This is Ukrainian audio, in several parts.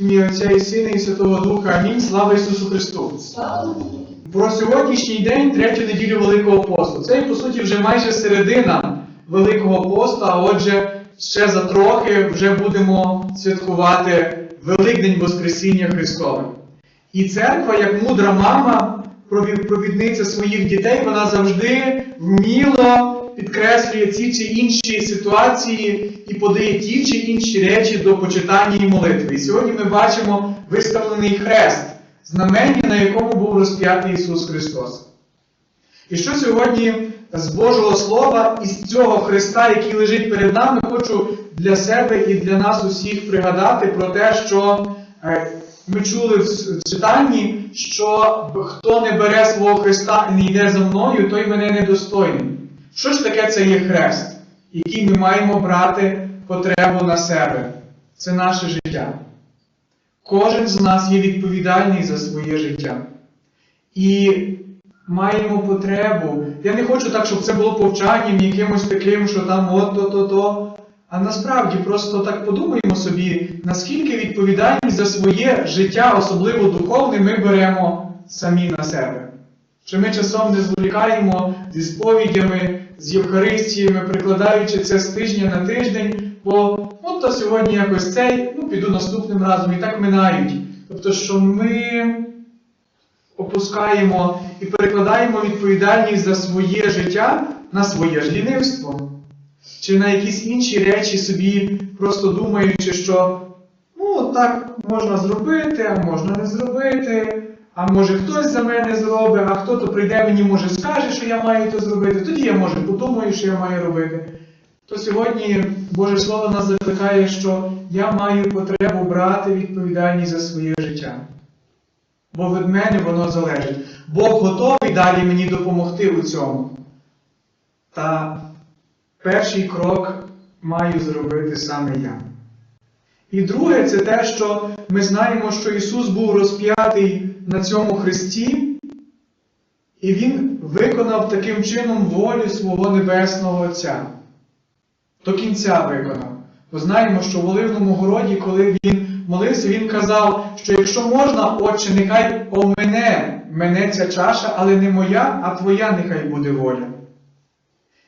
ім'я Отця і Сина і Святого Духа. Амінь. Слава Ісусу Христу! Про сьогоднішній день, третю неділю Великого посту. Це, по суті, вже майже середина Великого посту, а отже, ще за трохи вже будемо святкувати Великдень Воскресіння Христове. І церква, як мудра мама, провідниця своїх дітей, вона завжди вміло підкреслює ці чи інші ситуації і подає ті чи інші речі до почитання і молитви. І сьогодні ми бачимо виставлений хрест, знамення, на якому був розп'ятий Ісус Христос. І що сьогодні з Божого Слова, із цього Христа, який лежить перед нами, хочу для себе і для нас усіх пригадати про те, що е, ми чули в читанні, що хто не бере свого Христа і не йде за мною, той мене недостойний. Що ж таке це є хрест, який ми маємо брати потребу на себе? Це наше життя. Кожен з нас є відповідальний за своє життя. І маємо потребу. Я не хочу так, щоб це було повчанням якимось таким, що там от то-то-то. А насправді просто так подумаємо собі, наскільки відповідальність за своє життя, особливо духовне, ми беремо самі на себе. Чи ми часом не зволікаємо зі сповідями, з Євхаристіями, прикладаючи це з тижня на тиждень, бо от то сьогодні якось цей, ну піду наступним разом, і так минають. Тобто, що ми опускаємо і перекладаємо відповідальність за своє життя на своє ж лінивство. Чи на якісь інші речі собі, просто думаючи, що ну так можна зробити, а можна не зробити, а може хтось за мене зробить, а хто то прийде мені, може скаже, що я маю то зробити, тоді я може подумаю, що я маю робити. То сьогодні Боже Слово нас закликає, що я маю потребу брати відповідальність за своє життя. Бо від мене воно залежить. Бог готовий далі мені допомогти у цьому. Та перший крок маю зробити саме я. І друге, це те, що ми знаємо, що Ісус був розп'ятий на цьому Христі, і Він виконав таким чином волю свого Небесного Отця. До кінця виконав. Бо знаємо, що в Оливному городі, коли він молився, він казав, що якщо можна, Отче, нехай о мене, мене ця чаша, але не моя, а твоя нехай буде воля.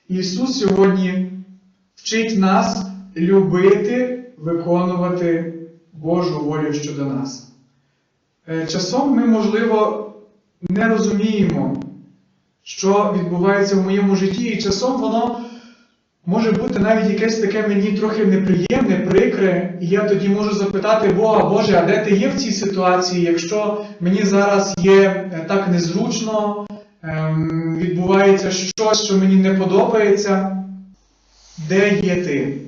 Ісус сьогодні вчить нас любити, виконувати Божу волю щодо нас. Е, Часом ми, можливо, не розуміємо, що відбувається в моєму житті, і часом воно може бути навіть якесь таке мені трохи неприємне, прикре, і я тоді можу запитати Бога, Боже, а де ти є в цій ситуації, якщо мені зараз є е, так незручно, ем, відбувається щось, що мені не подобається, де є ти?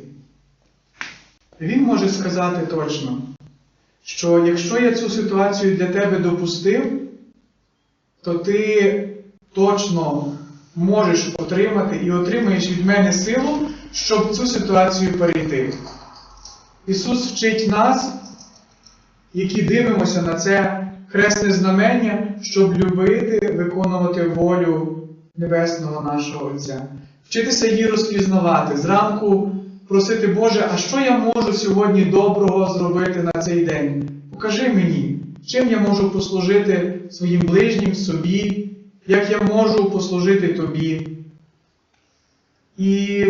Він може сказати точно, що якщо я цю ситуацію для тебе допустив, то ти точно можеш отримати і отримаєш від мене силу, щоб цю ситуацію перейти. Ісус вчить нас, які дивимося на це хресне знамення, щоб любити, виконувати волю Небесного нашого Отця. Вчитися її розпізнавати, зранку просити, Боже, а що я можу сьогодні доброго зробити на цей день? Покажи мені, чим я можу послужити своїм ближнім, собі, як я можу послужити тобі. І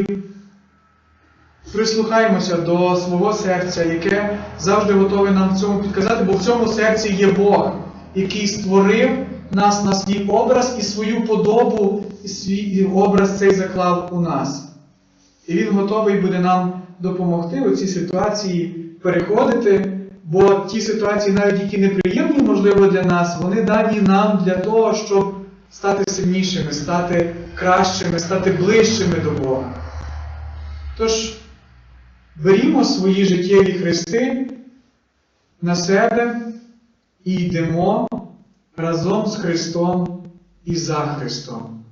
прислухаємося до свого серця, яке завжди готове нам в цьому підказати, бо в цьому серці є Бог, який створив нас на свій образ і свою подобу, і свій образ цей заклав у нас. І Він готовий буде нам допомогти у цій ситуації переходити, бо ті ситуації, навіть які неприємні, можливо, для нас, вони дані нам для того, щоб стати сильнішими, стати кращими, стати ближчими до Бога. Тож, берімо свої життєві хрести на себе і йдемо разом з Христом і за Христом.